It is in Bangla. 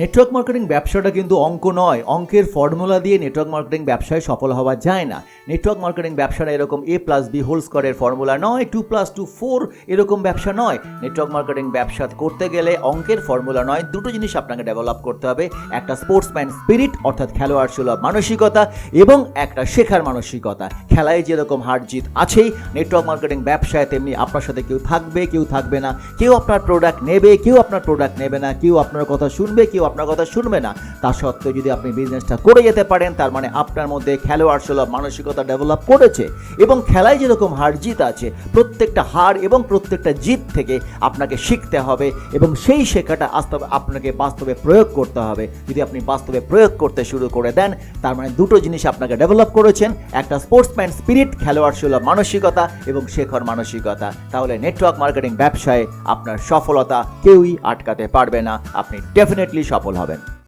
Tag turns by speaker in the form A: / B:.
A: নেটওয়ার্ক মার্কেটিং ব্যবসাটা কিন্তু অঙ্ক নয়। অঙ্কের ফর্মুলা দিয়ে নেটওয়ার্ক মার্কেটিং ব্যবসায় সফল হওয়া যায় না। নেটওয়ার্ক মার্কেটিং ব্যবসাটা এরকম এ প্লাস বি হোল স্কোয়ারের ফর্মুলা নয় টু প্লাস টু ফোর এরকম ব্যবসা নয়। নেটওয়ার্ক মার্কেটিং ব্যবসা করতে গেলে অঙ্কের ফর্মুলা নয়। দুটো জিনিস আপনাকে ডেভেলপ করতে হবে। একটা স্পোর্টসম্যান স্পিরিট অর্থাৎ খেলোয়াড় সুলভ মানসিকতা, এবং একটা শেখার মানসিকতা। খেলায় যেরকম হার জিত আছেই নেটওয়ার্ক মার্কেটিং ব্যবসায় তেমনি আপনার সাথে কেউ থাকবে কেউ থাকবে না। কেউ আপনার প্রোডাক্ট নেবে, কেউ আপনার প্রোডাক্ট নেবে না। কেউ আপনার কথা শুনবে, কেউ আপনার কথা শুনবে না। তা সত্ত্বেও যদি আপনি বিজনেসটা করে যেতে পারেন, তার মানে আপনার মধ্যে খেলোয়াড় সুলভ মানসিকতা ডেভেলপ করেছে এবং খেলায় যেরকম হার জিত আছে, প্রত্যেকটা হার এবং প্রত্যেকটা জিত থেকে আপনাকে শিখতে হবে এবং সেই শেখাটা বাস্তবে আপনাকে বাস্তবে প্রয়োগ করতে হবে। যদি আপনি বাস্তবে প্রয়োগ করতে শুরু করে দেন, তার মানে দুটো জিনিস আপনাকে ডেভেলপ করেছেন, একটা স্পোর্টসম্যান স্পিরিট খেলোয়াড় সুলভ মানসিকতা এবং শেখর মানসিকতা। তাহলে নেটওয়ার্ক মার্কেটিং ব্যবসায় আপনার সফলতা কেউই আটকাতে পারবে না। আপনি ডেফিনেটলি সফল হবেন।